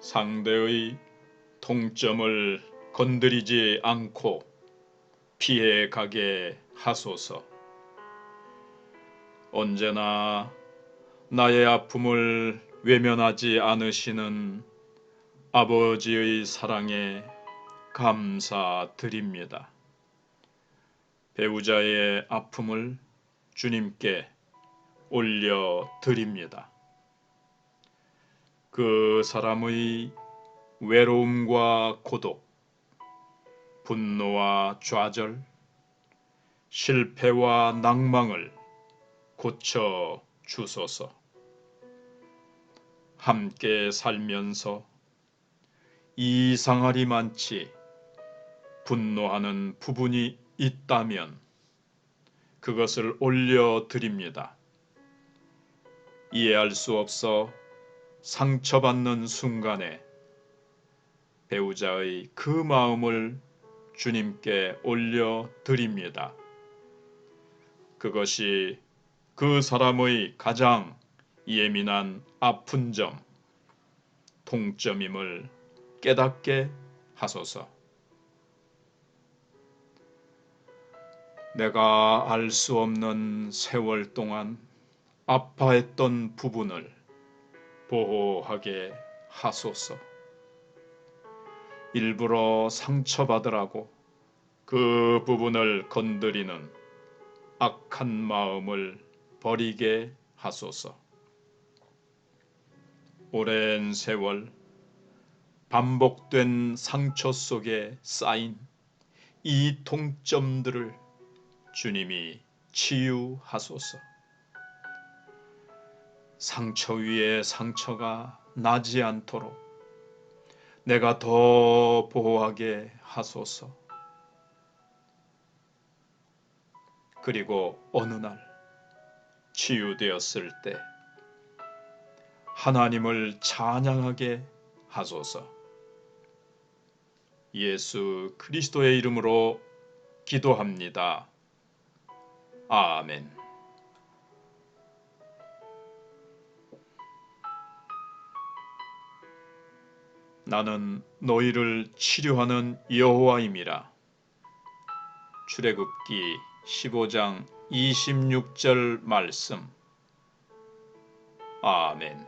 상대의 통점을 건드리지 않고 피해 가게 하소서. 언제나 나의 아픔을 외면하지 않으시는 아버지의 사랑에 감사드립니다. 배우자의 아픔을 주님께 올려드립니다. 그 사람의 외로움과 고독, 분노와 좌절, 실패와 낭망을 고쳐 주소서. 함께 살면서 이상하리 많지 분노하는 부분이 있다면 그것을 올려드립니다. 이해할 수 없어 상처받는 순간에 배우자의 그 마음을 주님께 올려드립니다. 그것이 그 사람의 가장 예민한 아픈 점, 통점임을 깨닫게 하소서. 내가 알 수 없는 세월 동안 아파했던 부분을 보호하게 하소서. 일부러 상처받으라고 그 부분을 건드리는 악한 마음을 버리게 하소서. 오랜 세월 반복된 상처 속에 쌓인 이 통점들을 주님이 치유하소서. 상처 위에 상처가 나지 않도록 내가 더 보호하게 하소서. 그리고 어느 날 치유되었을 때 하나님을 찬양하게 하소서. 예수 그리스도의 이름으로 기도합니다. 아멘. 나는 너희를 치료하는 여호와임이라. 출애굽기 15장 26절 말씀. 아멘.